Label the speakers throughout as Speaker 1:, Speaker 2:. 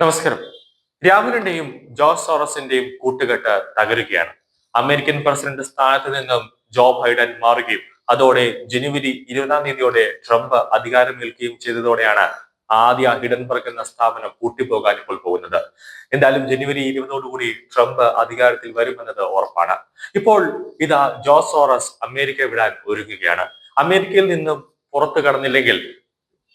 Speaker 1: നമസ്കാരം. രാഹുലിന്റെയും ജോർജ് സോറസിന്റെയും കൂട്ടുകെട്ട് തകരുകയാണ്. American president സ്ഥാനത്ത് നിന്നും ജോ ബൈഡൻ മാറുകയും അതോടെ ജനുവരി ഇരുപതാം തീയതിയോടെ ട്രംപ് അധികാരമേൽക്കുകയും ചെയ്തതോടെയാണ് ആദ്യ ഹിഡൻബർഗ് എന്ന സ്ഥാപനം പൂട്ടിപ്പോകാൻ ഇപ്പോൾ പോകുന്നത്. എന്തായാലും ജനുവരി ഇരുപതോടുകൂടി ട്രംപ് അധികാരത്തിൽ വരുമെന്നത് ഉറപ്പാണ്. ഇപ്പോൾ ഇതാ ജോസ് സോറസ് അമേരിക്ക വിടാൻ ഒരുങ്ങുകയാണ്. അമേരിക്കയിൽ നിന്നും പുറത്തു കടന്നില്ലെങ്കിൽ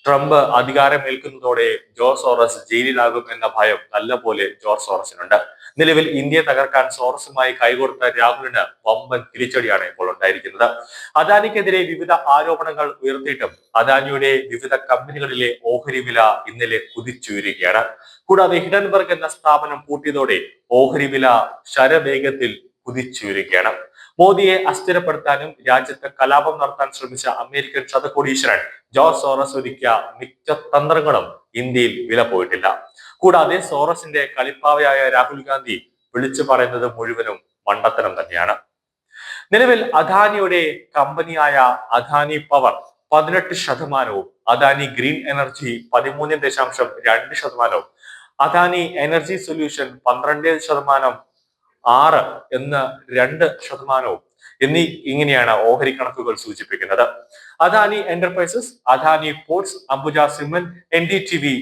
Speaker 1: ട്രംപ് അധികാരമേൽക്കുന്നതോടെ ജോർജ് സോറസ് ജയിലിലാകും എന്ന ഭയം നല്ല പോലെ ജോർജ് സോറസിനുണ്ട്. നിലവിൽ ഇന്ത്യയെ തകർക്കാൻ സോറസുമായി കൈകോർത്ത രാഹുലിന് വമ്പൻ തിരിച്ചടിയാണ് ഇപ്പോൾ ഉണ്ടായിരിക്കുന്നത്. അദാനിക്കെതിരെ വിവിധ ആരോപണങ്ങൾ ഉയർത്തിയിട്ടും അദാനിയുടെ വിവിധ കമ്പനികളിലെ ഓഹരി വില ഇന്നലെ കുതിച്ചുയരുകയാണ്. കൂടാതെ ഹിഡൻബർഗ് എന്ന സ്ഥാപനം പൂട്ടിയതോടെ ഓഹരി വില ശരവേഗത്തിൽ കുതിച്ചുയരുകയാണ്. മോദിയെ അസ്ഥിരപ്പെടുത്താനും രാജ്യത്ത് കലാപം നടത്താൻ ശ്രമിച്ച അമേരിക്കൻ ശതകോടീശ്വരൻ ജോർജ് സോറസ് ഒരുക്കിയ മിക്ക തന്ത്രങ്ങളും ഇന്ത്യയിൽ വില പോയിട്ടില്ല. കൂടാതെ സോറസിന്റെ കളിപ്പാവയായ രാഹുൽ ഗാന്ധി വിളിച്ചു പറയുന്നത് മുഴുവനും മണ്ടത്തരം തന്നെയാണ്. നിലവിൽ അദാനിയുടെ കമ്പനിയായ അദാനി പവർ പതിനെട്ട് ശതമാനവും അദാനി ഗ്രീൻ എനർജി പതിമൂന്ന് ദശാംശം രണ്ട് ശതമാനവും അദാനി എനർജി സൊല്യൂഷൻ പന്ത്രണ്ട് ശതമാനം ആറ് എന്ന രണ്ട് ശതമാനവും. എന്നീ ഇങ്ങനെയാണ് ഓഹരി കണക്കുകൾ സൂചിപ്പിക്കുന്നത്. Adani Enterprises Adani Ports Ambuja cement N D T V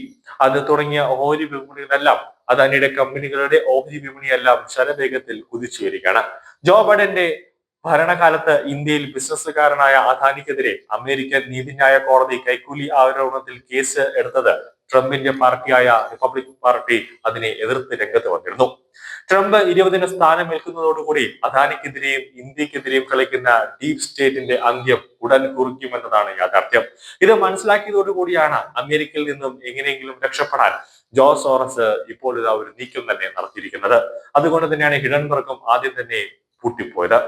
Speaker 1: അത് തുടങ്ങിയ ഓഹരി വിപണികളെല്ലാം അദാനിയുടെ കമ്പനികളുടെ ഓഹരി വിപണിയെല്ലാം ശരവേഗത്തിൽ കുതിച്ചു വരികയാണ് ജോ ബൈഡന്റെ ഭരണകാലത്ത് ഇന്ത്യയിൽ ബിസിനസ്സുകാരനായ അദാനിക്കെതിരെ അമേരിക്കൻ നീതിന്യായ കോടതി കൈക്കൂലി ആരോപണത്തിൽ കേസ് എടുത്തത് ട്രംപിന്റെ പാർട്ടിയായ റിപ്പബ്ലിക് പാർട്ടി അതിനെ എതിർത്ത് രംഗത്ത് വന്നിരുന്നു. ട്രംപ് ഇരുപതിന് സ്ഥാനം നിൽക്കുന്നതോടുകൂടി അദാനിക്കെതിരെയും ഇന്ത്യക്കെതിരെയും കളിക്കുന്ന ഡീപ് സ്റ്റേറ്റിന്റെ അന്ത്യം ഉടൻ കുറിക്കുമെന്നതാണ് യാഥാർത്ഥ്യം. ഇത് മനസ്സിലാക്കിയതോടുകൂടിയാണ് അമേരിക്കയിൽ നിന്നും എങ്ങനെയെങ്കിലും രക്ഷപ്പെടാൻ ജോസ് ഓറസ് ഇപ്പോൾ ഇതാ ഒരു നീക്കം തന്നെ നടത്തിയിരിക്കുന്നത്. അതുകൊണ്ട് തന്നെയാണ് ഹിഡൻബർഗും ആദ്യം തന്നെ പൂട്ടിപ്പോയത്.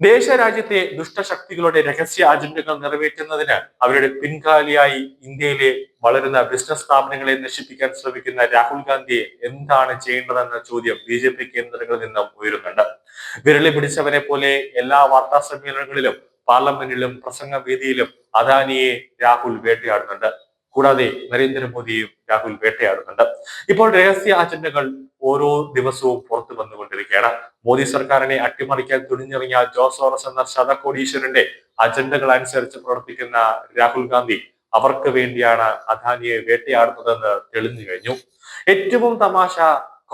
Speaker 1: ദേശരാജ്യത്തെ ദുഷ്ടശക്തികളുടെ രഹസ്യ അജണ്ടകൾ നിറവേറ്റുന്നതിന് അവരുടെ പിൻകാലിയായി ഇന്ത്യയിലെ വളരുന്ന ബിസിനസ് സ്ഥാപനങ്ങളെ നശിപ്പിക്കാൻ ശ്രമിക്കുന്ന രാഹുൽ ഗാന്ധിയെ എന്താണ് ചെയ്യേണ്ടതെന്ന ചോദ്യം ബി ജെ പി കേന്ദ്രങ്ങളിൽ നിന്നും ഉയരുന്നുണ്ട്. വിരളി പിടിച്ചവരെ പോലെ എല്ലാ വാർത്താ സമ്മേളനങ്ങളിലും പാർലമെന്റിലും പ്രസംഗ വേദിയിലും അദാനിയെ രാഹുൽ വേട്ടയാടുന്നുണ്ട്. കൂടാതെ നരേന്ദ്രമോദിയും രാഹുൽ വേട്ടയാടുന്നുണ്ട്. ഇപ്പോൾ രഹസ്യ അജണ്ടകൾ ഓരോ ദിവസവും പുറത്തു വന്നുകൊണ്ടിരിക്കുകയാണ്. മോദി സർക്കാരിനെ അട്ടിമറിക്കാൻ തുണിഞ്ഞിറങ്ങിയ ജോസോറസ് സോറസ് എന്ന ശതകോടീശ്വരന്റെ അജണ്ടകൾ അനുസരിച്ച് പ്രവർത്തിക്കുന്ന രാഹുൽ ഗാന്ധി അവർക്ക് വേണ്ടിയാണ് അദാനിയെ വേട്ടയാടുന്നതെന്ന് തെളിഞ്ഞു കഴിഞ്ഞു. ഏറ്റവും തമാശ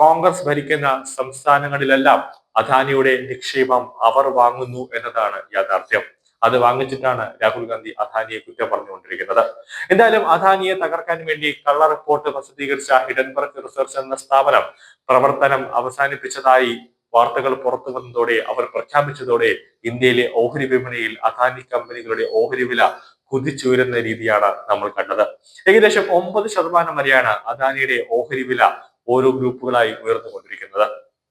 Speaker 1: കോൺഗ്രസ് ഭരിക്കുന്ന സംസ്ഥാനങ്ങളിലെല്ലാം അദാനിയുടെ നിക്ഷേപം അവർ വാങ്ങുന്നു എന്നതാണ് യാഥാർത്ഥ്യം. അത് വാങ്ങിച്ചിട്ടാണ് രാഹുൽ ഗാന്ധി അദാനിയെ കുറ്റം പറഞ്ഞുകൊണ്ടിരിക്കുന്നത്. എന്തായാലും അദാനിയെ തകർക്കാൻ വേണ്ടി കള്ള റിപ്പോർട്ട് പ്രസിദ്ധീകരിച്ച ഹിഡൻബർഗ് റിസർച്ച് എന്ന സ്ഥാപനം പ്രവർത്തനം അവസാനിപ്പിച്ചതായി വാർത്തകൾ പുറത്തു വന്നതോടെ അവർ പ്രഖ്യാപിച്ചതോടെ ഇന്ത്യയിലെ ഓഹരി വിപണിയിൽ അദാനി കമ്പനികളുടെ ഓഹരി വില കുതിച്ചുയരുന്ന രീതിയാണ് നമ്മൾ കണ്ടത്. ഏകദേശം ഒമ്പത് ശതമാനം വരെയാണ് അദാനിയുടെ ഓഹരി വില ഓരോ ഗ്രൂപ്പുകളായി ഉയർന്നുകൊണ്ടിരിക്കുന്നത്.